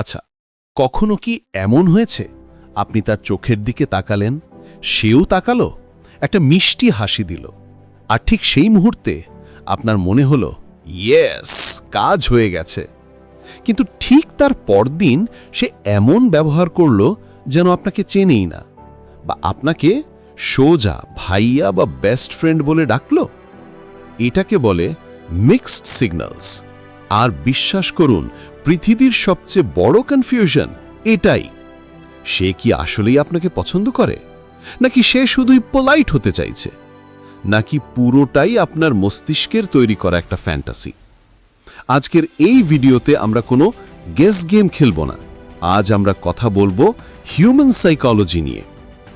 আচ্ছা কখনো কি এমন হয়েছে? আপনি তার চোখের দিকে তাকালেন, সেও তাকালো, একটা মিষ্টি হাসি দিল। আর ঠিক সেই মুহূর্তে আপনার মনে হলো, ইয়েস, কাজ হয়ে গেছে। কিন্তু ঠিক তার পরদিন সে এমন ব্যবহার করল যেন আপনাকে চেনেই না, বা আপনাকে সোজা ভাইয়া বা বেস্ট ফ্রেন্ড বলে ডাকলো। এটাকে বলে মিক্সড সিগন্যালস। আর বিশ্বাস করুন পৃথিবীর সবচেয়ে বড় কনফিউশন এটাই। সে কি আসলেই আপনাকে পছন্দ করে? নাকি সে শুধুই পোলাইট হতে চাইছে? নাকি পুরোটাই আপনার মস্তিষ্কের তৈরি করা একটা ফ্যান্টাসি আজকের এই ভিডিওতে আমরা কোনো গেস গেম খেলব না। আজ আমরা কথা বলব হিউম্যান সাইকোলজি নিয়ে।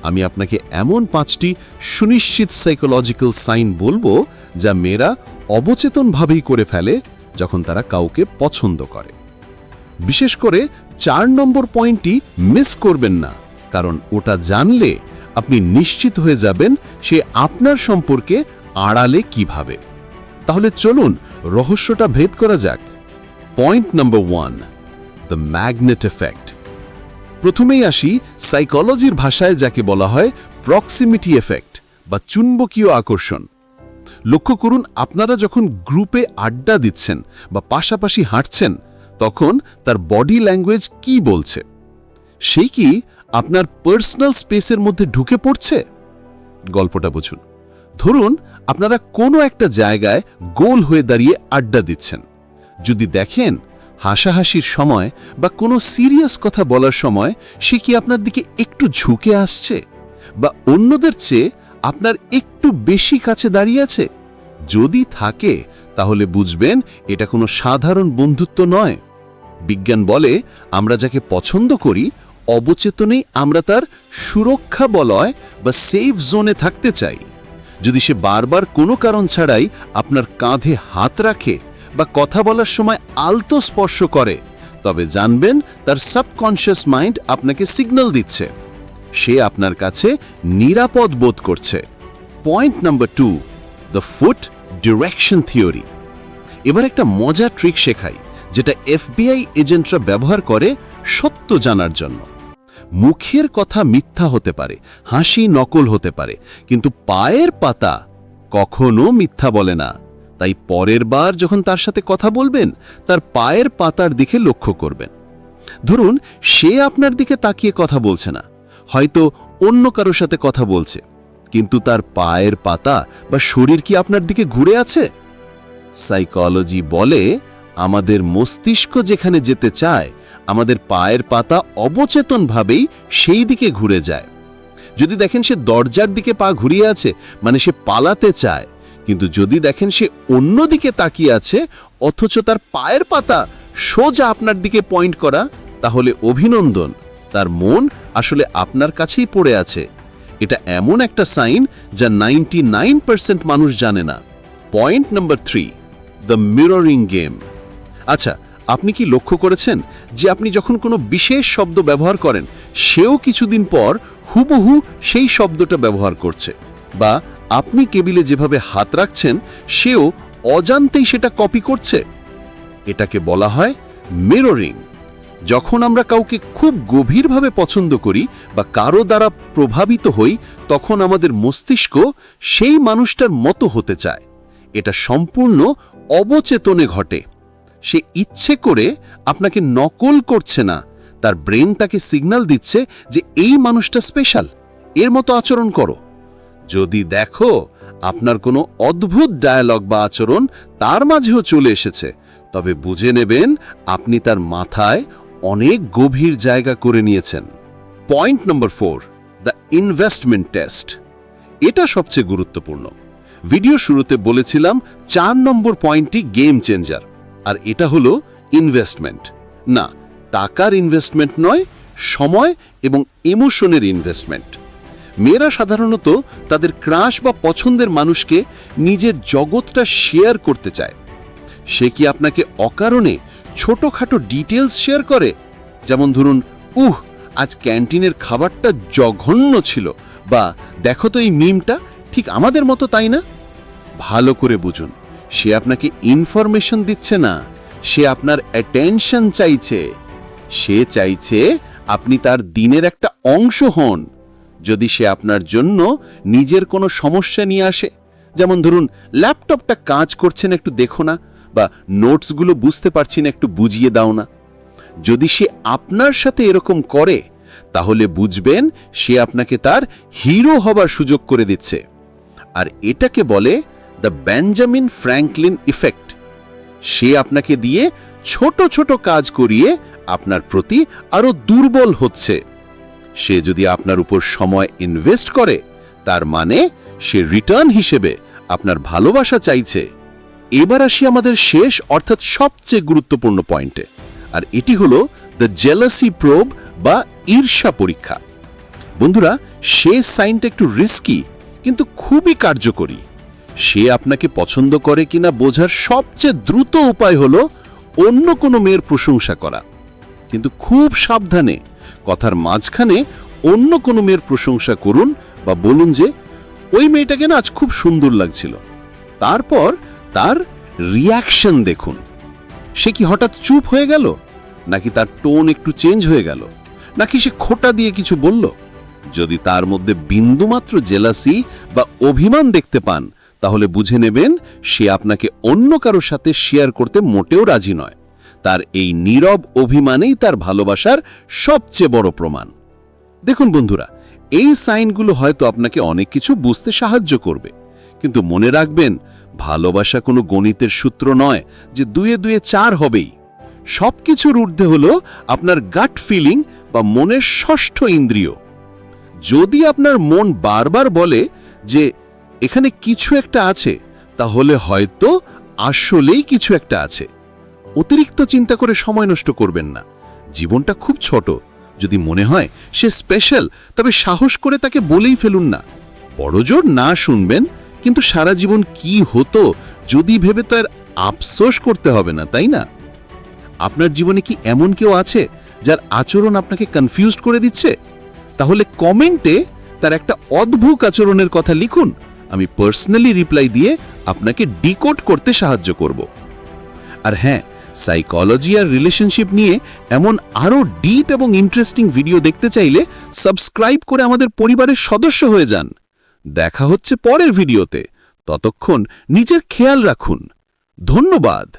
আমি আপনাকে এমন পাঁচটি সুনিশ্চিত সাইকোলজিক্যাল সাইন বলব যা মেয়েরা অবচেতনভাবেই করে ফেলে যখন তারা কাউকে পছন্দ করে। বিশেষ করে চার নম্বর পয়েন্টটি মিস করবেন না, কারণ ওটা জানলে আপনি নিশ্চিত হয়ে যাবেন সে আপনার সম্পর্কে আড়ালে কীভাবে। তাহলে চলুন রহস্যটা ভেদ করা যাক। Point number one, the magnet effect. প্রথমেই আসি সাইকোলজির ভাষায় যাকে বলা হয় প্রক্সিমিটি এফেক্ট বা চুম্বকীয় আকর্ষণ। লক্ষ্য করুন, আপনারা যখন গ্রুপে আড্ডা দিচ্ছেন বা পাশাপাশি হাঁটছেন তখন তার বডি ল্যাঙ্গুয়েজ কি বলছে? সেই কি আপনার পার্সোনাল স্পেসের মধ্যে ঢুকে পড়ছে? গল্পটা বুঝুন। ধরুন, আপনারা কোনো একটা জায়গায় গোল হয়ে দাঁড়িয়ে আড্ডা দিচ্ছেন। যদি দেখেন হাসাহাসির সময় বা কোনো সিরিয়াস কথা বলার সময় সে কি আপনার দিকে একটু ঝুঁকে আসছে? বা অন্যদের চেয়ে আপনার একটু বেশি কাছে দাঁড়িয়ে আছে? যদি থাকে তাহলে বুঝবেন এটা কোনো সাধারণ বন্ধুত্ব নয়। বিজ্ঞান বলে, আমরা যাকে পছন্দ করি, অবচেতনেই আমরা তার সুরক্ষা বলয় বা সেফ জোনে থাকতে চাই। যদি সে বারবার কোনো কারণ ছাড়াই আপনার কাঁধে হাত রাখে বা কথা বলার সময় আলতো স্পর্শ করে, তবে জানবেন তার সাবকনশিয়াস মাইন্ড আপনাকে সিগন্যাল দিচ্ছে। সে আপনার কাছে নিরাপদ বোধ করছে। Point number two the foot direction theory এবার একটা মজার ট্রিক শেখাই, যেটা এফবিআই এজেন্টরা ব্যবহার করে সত্য জানার জন্য। মুখের কথা মিথ্যা হতে পারে, হাসি নকল হতে পারে, কিন্তু পায়ের পাতা কখনো মিথ্যা বলে না। তাই পরের বার যখন তার সাথে কথা বলবেন, তার পায়ের পাতার দিকে লক্ষ্য করবেন। ধরুন, সে আপনার দিকে তাকিয়ে কথা বলছে না, হয়তো অন্য কারোর সাথে কথা বলছে। কিন্তু তার পায়ের পাতা বা শরীর কি আপনার দিকে ঘুরে আছে? সাইকোলজি বলে, আমাদের মস্তিষ্ক যেখানে যেতে চায়, আমাদের পায়ের পাতা অবচেতনভাবেই সেই দিকে ঘুরে যায়। যদি দেখেন সে দরজার দিকে পা ঘুরিয়ে আছে মানে সে পালাতে চায়, কিন্তু যদি দেখেন সে অন্য দিকে তাকিয়ে আছে, অথচ তার পায়ের পাতা সোজা আপনার দিকে পয়েন্ট করা, তাহলে অভিনন্দন, তার মন আসলে আপনার কাছেই পড়ে আছে। এটা এমন একটা সাইন যা নাইনটি মানুষ জানে না। Point number three, the mirroring game. আচ্ছা আপনি কি লক্ষ্য করেছেন যে আপনি যখন কোনো বিশেষ শব্দ ব্যবহার করেন, সেও কিছুদিন পর হুবহু সেই শব্দটা ব্যবহার করছে? বা আপনি কেবিলে যেভাবে হাত রাখছেন, সেও অজান্তেই সেটা কপি করছে? এটাকে বলা হয় মিররিং। যখন আমরা কাউকে খুব গভীরভাবে পছন্দ করি বা কারও দ্বারা প্রভাবিত হই, তখন আমাদের মস্তিষ্ক সেই মানুষটার মতো হতে চায়। এটা সম্পূর্ণ অবচেতনে ঘটে। সে ইচ্ছে করে আপনাকে নকল করছে না। তার ব্রেন তাকে সিগন্যাল দিচ্ছে যে এই মানুষটা স্পেশাল, এর মতো আচরণ করো। যদি দেখো আপনার কোনো অদ্ভুত ডায়ালগ বা আচরণ তার মাঝেও চলে এসেছে, তবে বুঝে নেবেন আপনি তার মাথায় অনেক গভীর জায়গা করে নিয়েছেন। Point number four, the investment test. এটা সবচেয়ে গুরুত্বপূর্ণ। ভিডিও শুরুতে বলেছিলাম চার নম্বর পয়েন্টটি গেম চেঞ্জার, আর এটা হলো ইনভেস্টমেন্ট। না, টাকার ইনভেস্টমেন্ট নয়, সময় এবং ইমোশনের ইনভেস্টমেন্ট। মেয়েরা সাধারণত তাদের ক্রাশ বা পছন্দের মানুষকে নিজের জগৎটা শেয়ার করতে চায়। সে কি আপনাকে অকারণে ছোটখাটো ডিটেলস শেয়ার করে। যেমন ধরুন, উহ, আজ ক্যান্টিনের খাবারটা জঘন্য ছিল। বা, দেখো তো এই মিমটা ঠিক আমাদের মতো তাই না? ভালো করে বুঝুন, সে আপনাকে ইনফরমেশন দিচ্ছে না, সে আপনার অ্যাটেনশন চাইছে। সে চাইছে আপনি তার দিনের একটা অংশ হন। যদি সে আপনার জন্য নিজের কোনো সমস্যা নিয়ে আসে, যেমন ধরুন ল্যাপটপটা কাজ করছেন একটু দেখো না বা নোটসগুলো বুঝতে পারছি না, একটু বুঝিয়ে দাও না। যদি সে আপনার সাথে এরকম করে, তাহলে বুঝবেন সে আপনাকে তার হিরো হবার সুযোগ করে দিচ্ছে। আর এটাকে বলে দ্য বেঞ্জামিন ফ্র্যাঙ্কলিন ইফেক্ট। সে আপনাকে দিয়ে ছোট ছোট কাজ করিয়ে আপনার প্রতি আরও দুর্বল হচ্ছে। সে যদি আপনার উপর সময় ইনভেস্ট করে, তার মানে সে রিটার্ন হিসেবে আপনার ভালোবাসা চাইছে। এবার আসি আমাদের শেষ, অর্থাৎ সবচেয়ে গুরুত্বপূর্ণ পয়েন্টে। আর এটি হলো দ্য জেলাসি প্রোব বা ঈর্ষা পরীক্ষা। বন্ধুরা, সে সাইনটা একটু রিস্কি কিন্তু খুবই কার্যকরী। সে আপনাকে পছন্দ করে কিনা বোঝার সবচেয়ে দ্রুত উপায় হলো অন্য কোনো মেয়ের প্রশংসা করা। কিন্তু খুব সাবধানে, কথার মাঝখানে অন্য কোনো মেয়ের প্রশংসা করুন বা বলুন যে, ওই মেয়েটাকে না আজ খুব সুন্দর লাগছিল। তারপর তার রিয়াকশন দেখুন। সে কি হঠাৎ চুপ হয়ে গেল? নাকি তার টোন একটু চেঞ্জ হয়ে গেল? নাকি সে খোটা দিয়ে কিছু বলল? যদি তার মধ্যে বিন্দুমাত্র জেলাসি বা অভিমান দেখতে পান, তাহলে বুঝে নেবেন সে আপনাকে অন্য কারোর সাথে শেয়ার করতে মোটেও রাজি নয়। তার এই নীরব অভিমানেই তার ভালোবাসার সবচেয়ে বড় প্রমাণ। দেখুন বন্ধুরা, এই সাইনগুলো হয়তো আপনাকে অনেক কিছু বুঝতে সাহায্য করবে। কিন্তু মনে রাখবেন ভালোবাসা কোনো গণিতের সূত্র নয় যে দুয়ে দুয়ে চার হবেই। সবকিছুর ঊর্ধ্বে হলো আপনার গাট ফিলিং বা মনের ষষ্ঠ ইন্দ্রিয়। যদি আপনার মন বারবার বলে যে এখানে কিছু একটা আছে, তাহলে হয়তো আসলেই কিছু একটা আছে। অতিরিক্ত চিন্তা করে সময় নষ্ট করবেন না। জীবনটা খুব ছোট। যদি মনে হয় সে স্পেশাল তবে সাহস করে তাকে বলেই ফেলুন না। বড়জোর না শুনবেন কিন্তু সারা জীবন কি হতো যদি ভেবে তো আর আফসোস করতে হবে না, তাই না? আপনার জীবনে কি এমন কেউ আছে যার আচরণ আপনাকে কনফিউজড করে দিচ্ছে? তাহলে কমেন্টে তার একটা অদ্ভুত আচরণের কথা লিখুন। আমি পার্সোনালি রিপ্লাই দিয়ে আপনাকে ডিকোড করতে সাহায্য করব। আর হ্যাঁ সাইকোলজি আর রিলেশনশিপ নিয়ে এমন আরও ডিপ এবং ইন্টারেস্টিং ভিডিও দেখতে চাইলে সাবস্ক্রাইব করে আমাদের পরিবারের সদস্য হয়ে যান। দেখা হচ্ছে পরের ভিডিওতে। ততক্ষণ নিজের খেয়াল রাখুন। ধন্যবাদ।